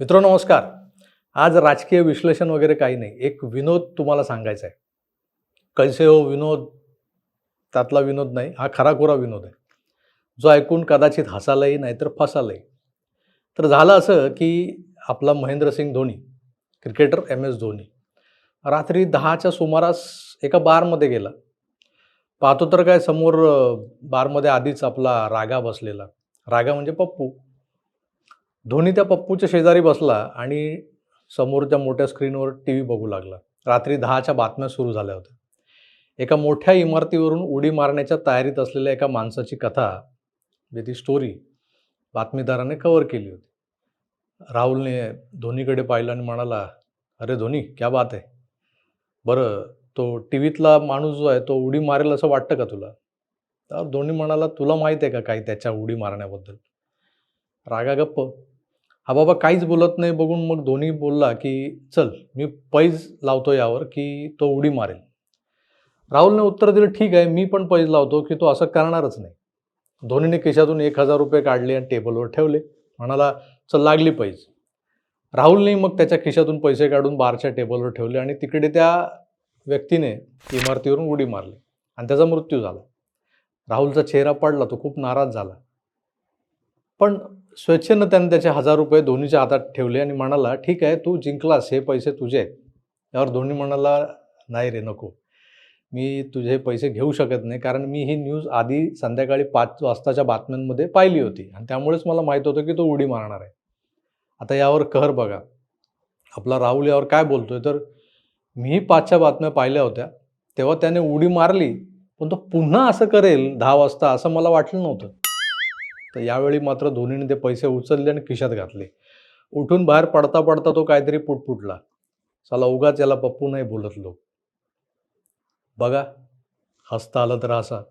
मित्रो नमस्कार. आज राजकीय विश्लेषण वगैरे काही नाही. एक विनोद तुम्हाला सांगायचा आहे. कैसे हो विनोद? त्यातला विनोद नाही. हा खराखुरा विनोद आहे. जो ऐकून कदाचित हसालाही नाहीतर फसालाही. तर झालं असं की आपला Mahendra Singh Dhoni cricketer M S Dhoni रात्री दहाच्या सुमारास एका बारमध्ये गेला. पाहतो तर काय समोर बारमध्ये आधीच आपला रागा बसलेला. रागा म्हणजे पप्पू. धोनी त्या पप्पूच्या शेजारी बसला आणि समोरच्या मोठ्या स्क्रीनवर टी व्ही बघू लागला. रात्री दहाच्या बातम्या सुरू झाल्या होत्या. एका मोठ्या इमारतीवरून उडी मारण्याच्या तयारीत असलेल्या एका माणसाची कथा म्हणजे ती स्टोरी बातमीदाराने कव्हर केली होती. राहुलने धोनीकडे पाहिलं आणि म्हणाला अरे धोनी क्या बात आहे बरं तो टी व्हीतला माणूस जो आहे तो उडी मारेल असं वाटतं का तुला? तर धोनी म्हणाला तुला माहीत आहे का काही त्याच्या उडी मारण्याबद्दल? रागा गप्प हा बाबा काहीच बोलत नाही. बघून मग धोनी बोलला की चल मी पैज लावतो यावर की तो उडी मारेल. राहुलने उत्तर दिलं ठीक आहे मी पण पैज लावतो की तो असं करणारच नाही. धोनीने खिशातून एक हजार रुपये काढले आणि टेबलवर ठेवले. म्हणाला चल लागली पैज. राहुलने मग त्याच्या खिशातून पैसे काढून बारच्या टेबलवर ठेवले आणि तिकडे त्या व्यक्तीने इमारतीवरून उडी मारली आणि त्याचा मृत्यू झाला. राहुलचा चेहरा पडला तो खूप नाराज झाला. पण स्वेच्छेनं त्याने त्याचे हजार रुपये धोनीच्या हातात ठेवले आणि म्हणाला ठीक आहे तू जिंकलास हे पैसे तुझे आहेत. यावर धोनी म्हणाला नाही रे नको. मी तुझे पैसे घेऊ शकत नाही कारण मी ही न्यूज आधी संध्याकाळी पाच वाजताच्या बातम्यांमध्ये पाहिली होती आणि त्यामुळेच मला माहीत होतं की तो उडी मारणार आहे. आता यावर कहर बघा. आपला राहुल यावर काय बोलतोय? तर मीही पाचच्या बातम्या पाहिल्या होत्या. तेव्हा त्याने उडी मारली पण तो पुन्हा असं करेल दहा वाजता असं मला वाटलं नव्हतं. तर यावेळी मात्र धोनीने ते पैसे उचलले आणि खिशात घातले. उठून बाहेर पडता पडता तो काहीतरी पुटपुटला. चला उगाच याला पप्पू नाही बोलत लोक. बघा हसता आलं तर असा.